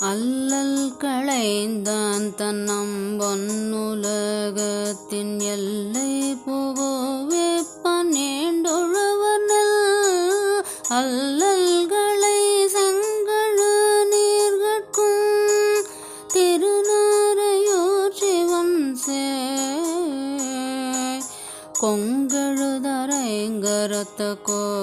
அல்லல் களைந்தான் தன்னம் பொன்னுலகத்தின் எல்லை புகுவிப்பான் ஏண்டொழுவர் நெல். அல்லல்களை செங்கழு நீர்கட்கும் திருநாரையோர் சிவன் சேய். கொங்கழுதரைங்கரத்த கோ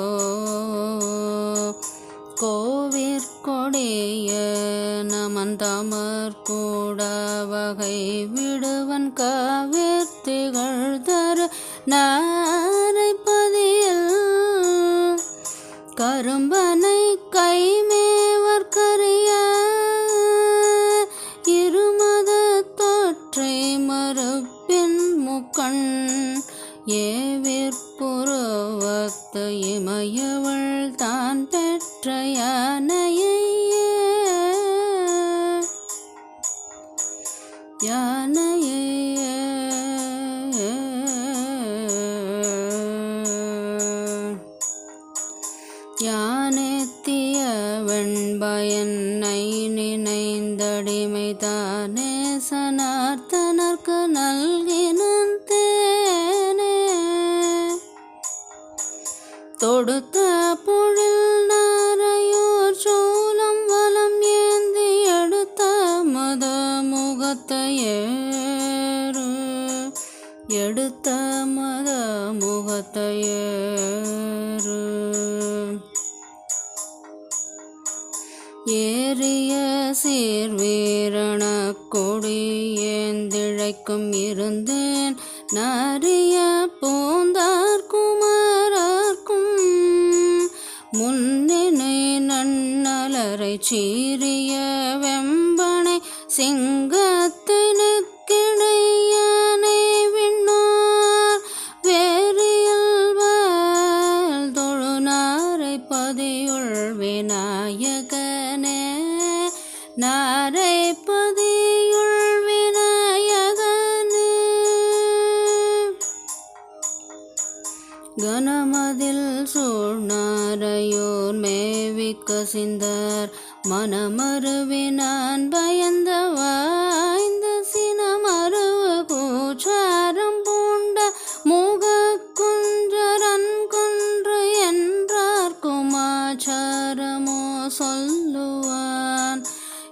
நமன் கூட வகை விடுவன் கவிர்த்திகள் தரு நரைப்பதில் கரும்பனை கைமேவர் கரிய இருமத தோற்றை மறுப்பின் முக்கண். ஏவிற்புறவத்த இமயவள் தான் பெற்ற யானையை யானையே. யானெத்திய பயனை நினைந்தடிமை தானே சனார்த்தனர்க்கு நல்கினன் தேனே. தொடுத்த புழு முகத்தையேறு எடுத்த மத முகத்தையேறு ஏறிய சீர்வீரண கொடி ஏந்திழைக்கும் இருந்தேன் நரிய பூந்தார் குமரர்க்கும். முன்னினை நன்னலரை சீரிய வெம்பனை சிங்கத்தினுக்கிணையானை விண்ணார். வேறியல்வால் தொழுநாரை பதியுள் விநாயகனே. நாரை பதியுள் விநாயகனே. கனமதில் சூழ்நாரையோர் மேவிக்க சிந்தர். மனமருவி நான் பயந்த வாய்ந்த சினமருவு கூச்சாரம் பூண்ட முக குன்றரன் குன்று என்றார் குமாச்சாரமோ சொல்லுவான்.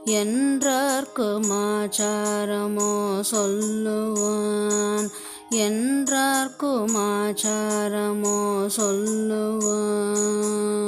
என்றார் குமாச்சாரமோ சொல்லுவான். என்றார் குமாச்சாரமோ சொல்லுவான்.